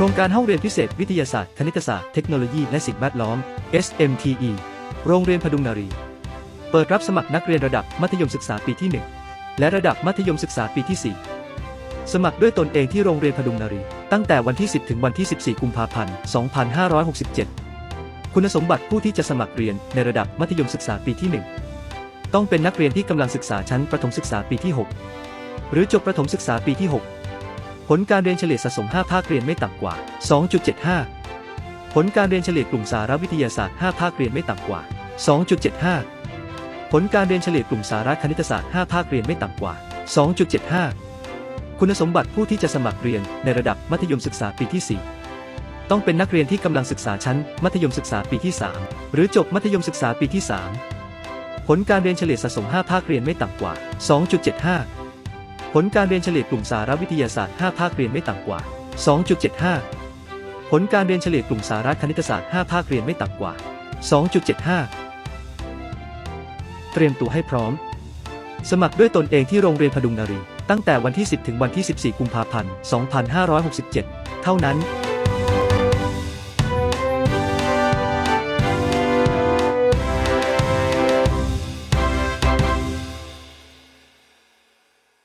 โครงการห้องเรียนพิเศษวิทยาศาสตร์ คณิตศาสตร์ เทคโนโลยี และสิ่งแวดล้อม SMTE โรงเรียนพดุงนารี เปิดรับสมัครนักเรียนระดับมัธยมศึกษาปีที่ 1 และระดับมัธยมศึกษาปีที่ 4 สมัครด้วยตนเองที่โรงเรียนพดุงนารี ตั้งแต่วันที่ 10 ถึงวันที่ 14 กุมภาพันธ์ 2567 คุณสมบัติผู้ที่จะสมัครเรียนในระดับมัธยมศึกษาปีที่ 1 ต้องเป็นนักเรียนที่กำลังศึกษาชั้นประถมศึกษาปีที่ 6 หรือจบประถมศึกษาปีที่ 6 ผลการเรียนเฉลี่ยสะสม 5 ภาคเรียนไม่ต่ำกว่า 2.75 ผลการเรียนเฉลี่ยกลุ่มสาระวิทยาศาสตร์ 5 ภาคเรียนไม่ต่ำกว่า 2.75 ผลการเรียนเฉลี่ยกลุ่มสาระคณิตศาสตร์ 5 ภาคเรียนไม่ต่ำกว่า 2.75 คุณสมบัติผู้ที่จะสมัครเรียนในระดับมัธยมศึกษาปีที่ 4 ต้องเป็นนักเรียนที่กำลังศึกษาชั้น มัธยมศึกษาปีที่ 3 หรือจบมัธยมศึกษาปีที่ 3 ผลการเรียนเฉลี่ยสะสม 5 ภาคเรียนไม่ต่ำกว่า 2.75 ผลการเรียนเฉลี่ยกลุ่มสารวิทยาศาสตร์ 5 ภาคเรียนไม่ต่ำกว่า 2.75 ผลการเรียนเฉลี่ยกลุ่มสาระคณิตศาสตร์ 5 ภาคเรียนไม่ต่ำกว่า 2.75 เตรียมตัวให้พร้อม สมัครด้วยตนเองที่โรงเรียนพดุงนารี ตั้งแต่วันที่ 10 ถึงวันที่ 14 กุมภาพันธ์ 2567 เท่านั้น